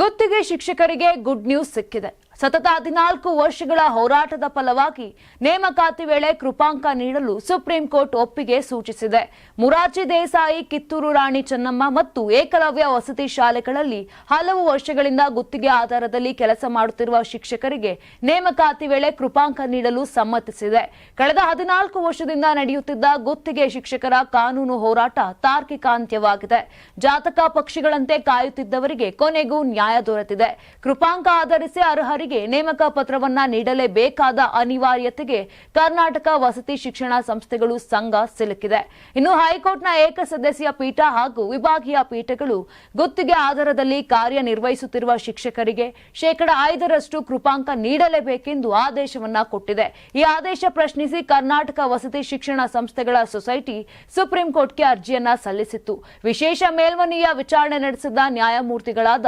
ಗುತ್ತಿಗೆ ಶಿಕ್ಷಕರಿಗೆ good news ಸಿಕ್ಕಿದೆ. ಸತತ ಹದಿನಾಲ್ಕು ವರ್ಷಗಳ ಹೋರಾಟದ ಫಲವಾಗಿ ನೇಮಕಾತಿ ವೇಳೆ ಕೃಪಾಂಕ ನೀಡಲು ಸುಪ್ರೀಂ ಕೋರ್ಟ್ ಒಪ್ಪಿಗೆ ಸೂಚಿಸಿದೆ. ಮುರಾರ್ಜಿ ದೇಸಾಯಿ, ಕಿತ್ತೂರು ರಾಣಿ ಚೆನ್ನಮ್ಮ ಮತ್ತು ಏಕಲವ್ಯ ವಸತಿ ಶಾಲೆಗಳಲ್ಲಿ ಹಲವು ವರ್ಷಗಳಿಂದ ಗುತ್ತಿಗೆ ಆಧಾರದಲ್ಲಿ ಕೆಲಸ ಮಾಡುತ್ತಿರುವ ಶಿಕ್ಷಕರಿಗೆ ನೇಮಕಾತಿ ವೇಳೆ ಕೃಪಾಂಕ ನೀಡಲು ಸಮ್ಮತಿಸಿದೆ. ಕಳೆದ ಹದಿನಾಲ್ಕು ವರ್ಷದಿಂದ ನಡೆಯುತ್ತಿದ್ದ ಗುತ್ತಿಗೆ ಶಿಕ್ಷಕರ ಕಾನೂನು ಹೋರಾಟ ತಾರ್ಕಿಕ ಅಂತ್ಯವಾಗಿದೆ ಜಾತಕ ಪಕ್ಷಿಗಳಂತೆ ಕಾಯುತ್ತಿದ್ದವರಿಗೆ ಕೊನೆಗೂ ನ್ಯಾಯ ದೊರೆತಿದೆ. ಕೃಪಾಂಕ ಆಧರಿಸಿ ಅರ್ಹರಿಗೆ ನೇಮಕ ಪತ್ರವನ್ನ ನೀಡಲೇಬೇಕಾದ ಅನಿವಾರ್ಯತೆಗೆ ಕರ್ನಾಟಕ ವಸತಿ ಶಿಕ್ಷಣ ಸಂಸ್ಥೆಗಳು ಸಂಘ ಸಿಲುಕಿದೆ. ಇನ್ನು ಹೈಕೋರ್ಟ್ನ ಏಕಸದಸ್ಯ ಪೀಠ ಹಾಗೂ ವಿಭಾಗೀಯ ಪೀಠಗಳು ಗುತ್ತಿಗೆ ಆಧಾರದಲ್ಲಿ ಕಾರ್ಯನಿರ್ವಹಿಸುತ್ತಿರುವ ಶಿಕ್ಷಕರಿಗೆ ಶೇಕಡ ಐದರಷ್ಟು ಕೃಪಾಂಕ ನೀಡಲೇಬೇಕೆಂದು ಆದೇಶವನ್ನ ಕೊಟ್ಟಿದೆ. ಈ ಆದೇಶ ಪ್ರಶ್ನಿಸಿ ಕರ್ನಾಟಕ ವಸತಿ ಶಿಕ್ಷಣ ಸಂಸ್ಥೆಗಳ ಸೊಸೈಟಿ ಸುಪ್ರೀಂ ಕೋರ್ಟ್ಗೆ ಅರ್ಜಿಯನ್ನ ಸಲ್ಲಿಸಿತ್ತು. ವಿಶೇಷ ಮೇಲ್ಮನೆಯ ವಿಚಾರಣೆ ನಡೆಸಿದ ನ್ಯಾಯಮೂರ್ತಿಗಳಾದ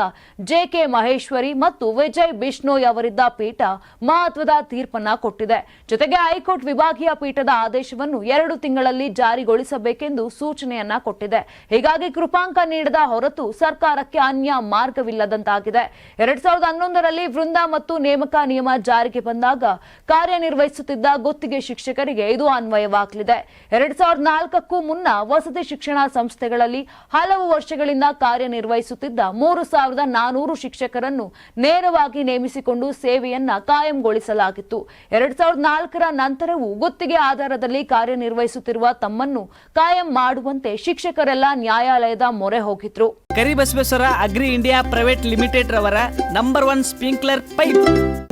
ಜೆಕೆ ಮಹೇಶ್ವರಿ ಮತ್ತು ವಿಜಯ್ ಬಿಷ್ಣೋಯ್ ಅವರಿದ್ದ ಪೀಠ ಮಹತ್ವದ ತೀರ್ಪನ್ನ ಕೊಟ್ಟಿದೆ. ಜೊತೆಗೆ ಹೈಕೋರ್ಟ್ ವಿಭಾಗೀಯ ಪೀಠದ ಆದೇಶವನ್ನು ಎರಡು ತಿಂಗಳಲ್ಲಿ ಜಾರಿಗೊಳಿಸಬೇಕೆಂದು ಸೂಚನೆಯನ್ನ ಕೊಟ್ಟಿದೆ. ಹೀಗಾಗಿ ಕೃಪಾಂಕ ನೀಡದ ಹೊರತು ಸರ್ಕಾರಕ್ಕೆ ಅನ್ಯ ಮಾರ್ಗವಿಲ್ಲದಂತಾಗಿದೆ. ಎರಡ್ ಸಾವಿರದ ಹನ್ನೊಂದರಲ್ಲಿ ವೃಂದ ಮತ್ತು ನೇಮಕ ನಿಯಮ ಜಾರಿಗೆ ಬಂದಾಗ ಕಾರ್ಯನಿರ್ವಹಿಸುತ್ತಿದ್ದ ಗುತ್ತಿಗೆ ಶಿಕ್ಷಕರಿಗೆ ಇದು ಅನ್ವಯವಾಗಲಿದೆ. ಎರಡ್ ಸಾವಿರದ ನಾಲ್ಕಕ್ಕೂ ಮುನ್ನ ವಸತಿ ಶಿಕ್ಷಣ ಸಂಸ್ಥೆಗಳಲ್ಲಿ ಹಲವು ವರ್ಷಗಳಿಂದ ಕಾರ್ಯನಿರ್ವಹಿಸುತ್ತಿದ್ದ ಮೂರು ಸಾವಿರದ ನಾನೂರು ಶಿಕ್ಷಕರನ್ನು ನೇರವಾಗಿ ನೇಮಿಸಿಕೊಂಡು ಸೇವೆಯನ್ನ ಕಾಯಂಗೊಳಿಸಲಾಗಿತ್ತು. ಎರಡ್ ಸಾವಿರದ ನಾಲ್ಕರ ನಂತರವೂ ಗುತ್ತಿಗೆ ಆಧಾರದಲ್ಲಿ ಕಾರ್ಯನಿರ್ವಹಿಸುತ್ತಿರುವ ತಮ್ಮನ್ನು ಕಾಯಂ ಮಾಡುವಂತೆ ಶಿಕ್ಷಕರೆಲ್ಲ ನ್ಯಾಯಾಲಯದ ಮೊರೆ ಹೋಗಿದ್ರು. Karibasaveshwara agri India private limited ರವರ ನಂಬರ್ ಒನ್ ಸ್ಪ್ರಿಂಕ್ಲರ್ ಪೈಪ್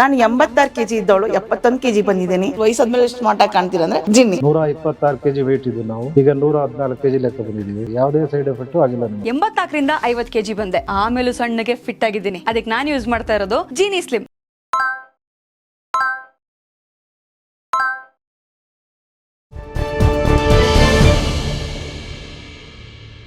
ನಾನು ಎಂಬತ್ತಾರು ಕೆಜಿ ಇದ್ದವಳು ಎಪ್ಪತ್ತೊಂದು ಕೆಜಿ ಬಂದಿದ್ದೀನಿ. ವಯಸ್ಸಾದ್ಮೇಲೆ ಎಷ್ಟು ಮಾಟ ಕಾಣ್ತೀರ ಅಂದ್ರೆ ಜಿನ್ನಿ. ನೂರ ಇಪ್ಪತ್ತಾರು ಕೆಜಿ ವೇಟ್ ಇದ್ದು ನಾವು. ಈಗ ನೂರ ಹದಿನಾಲ್ಕು ಕೆಜಿ ಲೆಕ್ಕ ಬಂದಿದ್ದೀವಿ. ಯಾವುದೇ ಸೈಡ್ ಎಫೆಕ್ಟ್ ಆಗಿಲ್ಲ ಎಂಬತ್ನಾಲ್ಕರಿಂದ ಐವತ್ ಕೆಜಿ ಬಂದೆ. ಆಮೇಲೂ ಸಣ್ಣಗೆ ಫಿಟ್ ಆಗಿದ್ದೀನಿ. ಅದಕ್ಕೆ ನಾನು ಯೂಸ್ ಮಾಡ್ತಾ ಇರೋದು ಜೀನಿ ಸ್ಲಿಮ್